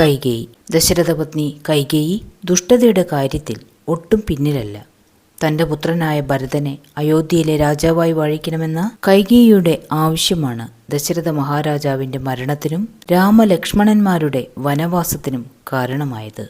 കൈകേയി. ദശരഥപത്നി കൈകേയി ദുഷ്ടതയുടെ കാര്യത്തിൽ ഒട്ടും പിന്നിലല്ല. തന്റെ പുത്രനായ ഭരതനെ അയോധ്യയിലെ രാജാവായി വാഴിക്കണമെന്ന കൈകേയിയുടെ ആവശ്യമാണ് ദശരഥ മഹാരാജാവിന്റെ മരണത്തിനും രാമലക്ഷ്മണന്മാരുടെ വനവാസത്തിനും കാരണമായത്.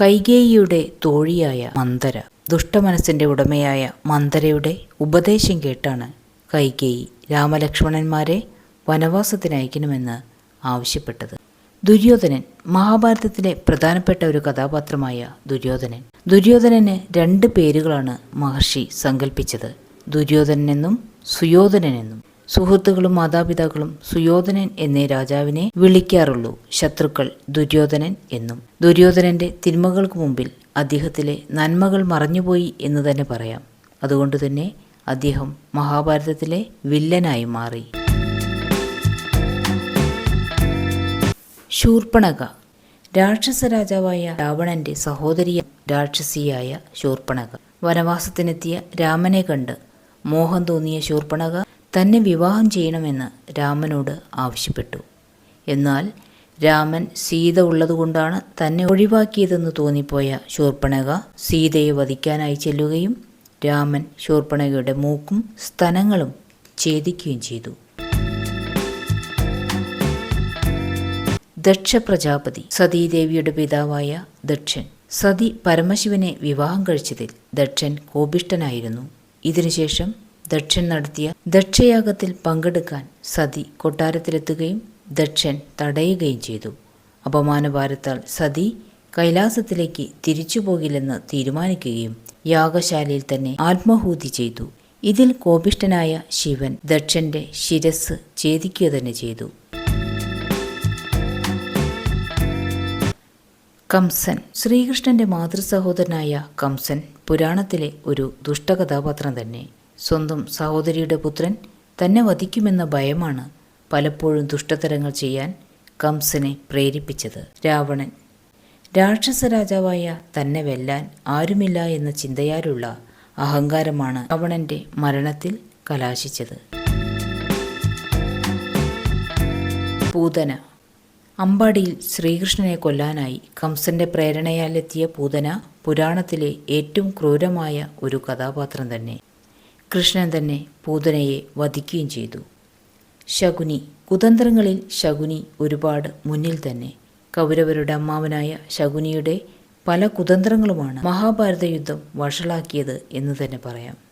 കൈകേയിയുടെ തോഴിയായ മന്ദര ദുഷ്ടമനസ്സിന്റെ ഉടമയായ മന്ദരയുടെ ഉപദേശം കേട്ടാണ് കൈകേയി രാമലക്ഷ്മണന്മാരെ വനവാസത്തിനയക്കണമെന്ന് ആവശ്യപ്പെട്ടത്. ദുര്യോധനൻ മഹാഭാരതത്തിലെ പ്രധാനപ്പെട്ട ഒരു കഥാപാത്രമായ ദുര്യോധനൻ. ദുര്യോധനന് രണ്ട് പേരുകളാണ് മഹർഷി സങ്കല്പിച്ചത് ദുര്യോധനനെന്നും സുയോധനനെന്നും. സുഹൃത്തുക്കളും മാതാപിതാക്കളും സുയോധനൻ എന്നേ രാജാവിനെ വിളിക്കാറുള്ളൂ ശത്രുക്കൾ ദുര്യോധനൻ എന്നും. ദുര്യോധനന്റെ തിന്മകൾക്ക് മുമ്പിൽ അദ്ദേഹത്തിലെ നന്മകൾ മറഞ്ഞുപോയി എന്ന് തന്നെ പറയാം. അതുകൊണ്ട് തന്നെ അദ്ദേഹം മഹാഭാരതത്തിലെ വില്ലനായി മാറി. ശൂർപ്പണക. രാക്ഷസ രാജാവായ രാവണന്റെ സഹോദരി രാക്ഷസിയായ ശൂർപ്പണക. വനവാസത്തിനെത്തിയ രാമനെ കണ്ട് മോഹം തോന്നിയ ശൂർപ്പണക തന്നെ വിവാഹം ചെയ്യണമെന്ന് രാമനോട് ആവശ്യപ്പെട്ടു. എന്നാൽ രാമൻ സീത ഉള്ളതുകൊണ്ടാണ് തന്നെ ഒഴിവാക്കിയതെന്ന് തോന്നിപ്പോയ ശൂർപ്പണക സീതയെ വധിക്കാനായി ചെല്ലുകയും രാമൻ ശൂർപ്പണകയുടെ മൂക്കും സ്തനങ്ങളും ഛേദിക്കുകയും ചെയ്തു. ദക്ഷ പ്രജാപതി സതീദേവിയുടെ പിതാവായ ദക്ഷൻ. സതി പരമശിവനെ വിവാഹം കഴിച്ചതിൽ ദക്ഷൻ കോപിഷ്ടനായിരുന്നു ഇതിനുശേഷം ദക്ഷൻ നടത്തിയ ദക്ഷയാഗത്തിൽ പങ്കെടുക്കാൻ സതി കൊട്ടാരത്തിലെത്തുകയും ദക്ഷൻ തടയുകയും ചെയ്തു. അപമാനഭാരത്താൽ സതി കൈലാസത്തിലേക്ക് തിരിച്ചു പോകില്ലെന്ന് തീരുമാനിക്കുകയും യാഗശാലയിൽ തന്നെ ആത്മഹൂതി ചെയ്തു. ഇതിൽ കോപിഷ്ടനായ ശിവൻ ദക്ഷന്റെ ശിരസ് ഛേദിക്കുക തന്നെ ചെയ്തു. കംസൻ. ശ്രീകൃഷ്ണന്റെ മാതൃസഹോദരനായ കംസൻ പുരാണത്തിലെ ഒരു ദുഷ്ടകഥാപാത്രം തന്നെ. സ്വന്തം സഹോദരിയുടെ പുത്രൻ തന്നെ വധിക്കുമെന്ന ഭയമാണ് പലപ്പോഴും ദുഷ്ടതരങ്ങൾ ചെയ്യാൻ കംസനെ പ്രേരിപ്പിച്ചത്. രാവണൻ. രാക്ഷസ രാജാവായ തന്നെ വെല്ലാൻ ആരുമില്ല എന്ന ചിന്തയാലുള്ള അഹങ്കാരമാണ് രാവണന്റെ മരണത്തിൽ കലാശിച്ചത്. പൂതന. അമ്പാടിയിൽ ശ്രീകൃഷ്ണനെ കൊല്ലാനായി കംസന്റെ പ്രേരണയാലെത്തിയ പൂതന പുരാണത്തിലെ ഏറ്റവും ക്രൂരമായ ഒരു കഥാപാത്രം തന്നെ. കൃഷ്ണൻ തന്നെ പൂതനയെ വധിക്കുകയും ചെയ്തു. ശകുനി കുതന്ത്രങ്ങളിൽ ശകുനി ഒരുപാട് മുന്നിൽ തന്നെ. കൗരവരുടെ അമ്മാവനായ ശകുനിയുടെ പല കുതന്ത്രങ്ങളുമാണ് മഹാഭാരത യുദ്ധം വഷളാക്കിയത് എന്ന് തന്നെ പറയാം.